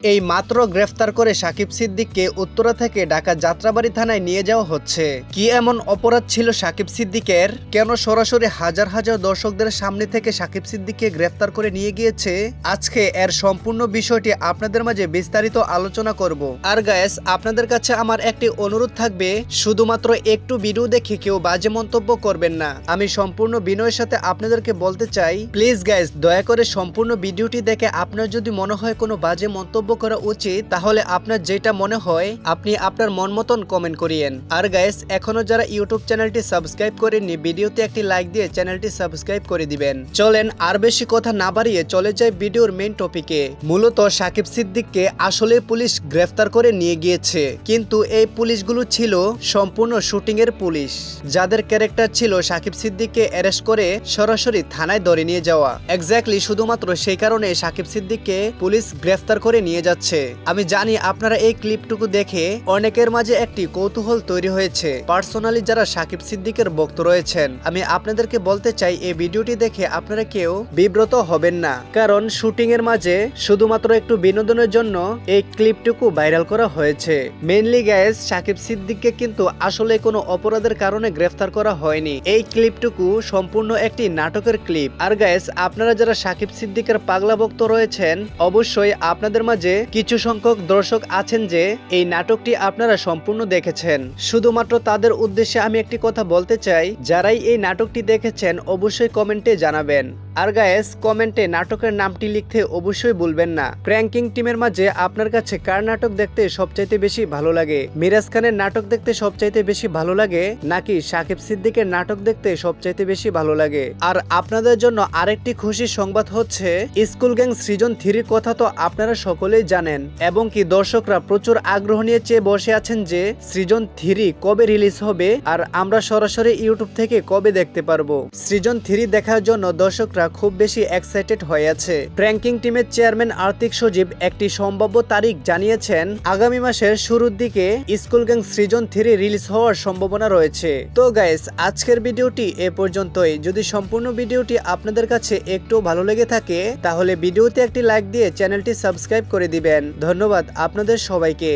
এই মাত্র গ্রেফতার করে সাকিব সিদ্দিককে উত্তরা থেকে ঢাকা যাত্রাবাড়ি থানায় নিয়ে যাওয়া হচ্ছে। কি এমন অপরাধ ছিল সাকিব সিদ্দিকের? কেন সরাসরি হাজার হাজার দর্শকদের সামনে থেকে সাকিব সিদ্দিককে গ্রেফতার করে নিয়ে গিয়েছে? আজকে এর সম্পূর্ণ বিষয়টি আপনাদের মাঝে বিস্তারিত আলোচনা করব। আর গায়েস আপনাদের কাছে আমার একটি অনুরোধ থাকবে, শুধুমাত্র একটু ভিডিও দেখে কেউ বাজে মন্তব্য করবেন না। আমি সম্পূর্ণ বিনয়ের সাথে আপনাদেরকে বলতে চাই প্লিজ গাইস দয়া করে সম্পূর্ণ ভিডিওটি দেখে আপনার যদি মনে হয় কোনো বাজে মন্তব্য করা উচিত, তাহলে আপনার যেটা মনে হয়, আপনি আপনার মন মতন কমেন্ট করিয়েন। আর গাইস এখনও যারা ইউটিউব চ্যানেলটি সাবস্ক্রাইব করেননি ভিডিওতে একটি লাইক দিয়ে চ্যানেলটি সাবস্ক্রাইব করে দিবেন। চলেন, আর বেশি কথা না বাড়িয়ে চলে যায় ভিডিওর মেইন টপিকে মূলত সাকিব সিদ্দিককে আসলে পুলিশ গ্রেফতার করে নিয়ে গিয়েছে। কিন্তু এই পুলিশগুলো ছিল সম্পূর্ণ শুটিং এর পুলিশ। যাদের ক্যারেক্টার ছিল সাকিব সিদ্দিককে অ্যারেস্ট করে সরাসরি থানায় ধরে নিয়ে যাওয়া। এক্স্যাক্টলি শুধুমাত্র সেই কারণে সাকিব সিদ্দিককে পুলিশ গ্রেফতার করে নিয়ে যাচ্ছে। আমি জানি আপনারা এই ক্লিপটুকু দেখে অনেকের মাঝে একটি কৌতূহল তৈরি হয়েছে। পার্সোনালি যারা সাকিব সিদ্দিকের ভক্ত রয়েছেন, আমি আপনাদেরকে বলতে চাই, এই ভিডিওটি দেখে আপনারা কেউ বিব্রত হবেন না। কারণ শুটিং এর মাঝে শুধুমাত্র একটু বিনোদনের জন্য এই ক্লিপটুকু ভাইরাল করা হয়েছে। মেনলি গ্যাস সাকিব সিদ্দিককে কিন্তু আসলে কোনো অপরাধের কারণে গ্রেফতার করা হয়নি। এই ক্লিপটুকু সম্পূর্ণ একটি নাটকের ক্লিপ। আর গ্যাস আপনারা যারা সাকিব সিদ্দিকের পাগলা ভক্ত রয়েছেন, অবশ্যই আপনাদের মাঝে কিছু সংখ্যক দর্শক আছেন যে এই নাটকটি আপনারা সম্পূর্ণ দেখেছেন। শুধুমাত্র তাদের উদ্দেশ্যে আমি একটি কথা বলতে চাই, যারাই এই নাটকটি দেখেছেন অবশ্যই কমেন্টে জানাবেন। আর গায়েস, কমেন্টে নাটকের নামটি লিখতে অবশ্যই ভুলবেন না। প্র্যাঙ্কিং টিমের মাঝে আপনার কাছে কার নাটক দেখতে সবচাইতে বেশি ভালো লাগে? মিরাজ খানের নাটক দেখতে সবচাইতে বেশি ভালো লাগে, নাকি সাকিব সিদ্দিকের নাটক দেখতে সবচাইতে বেশি ভালো লাগে? আর আপনাদের জন্য আরেকটি খুশির সংবাদ হচ্ছে, স্কুল গ্যাং সৃজন থ্রির কথা তো আপনারা সকলেই জানেন, এবং কি দর্শকরা প্রচুর আগ্রহ নিয়ে চেয়ে বসে আছেন যে, সৃজন থ্রি কবে রিলিজ হবে আর আমরা সরাসরি ইউটিউব থেকে কবে দেখতে পারব। সৃজন থ্রি দেখার জন্য দর্শকরা খুব বেশি এক্সাইটেড হয়ে আছে। প্র্যাঙ্কিং টিমের চেয়ারম্যান আর্থিক সজীব একটি সম্ভাব্য তারিখ জানিয়েছেন, আগামী মাসের শুরুর দিকে school gang Srijan three release হওয়ার সম্ভাবনা রয়েছে। তো গাইস আজকের ভিডিওটি এ পর্যন্তই। যদি সম্পূর্ণ ভিডিওটি আপনাদের কাছে একটু ভালো লেগে থাকে, তাহলে ভিডিওতে একটি লাইক দিয়ে চ্যানেলটি সাবস্ক্রাইব করে দিবেন। ধন্যবাদ আপনাদের সবাইকে।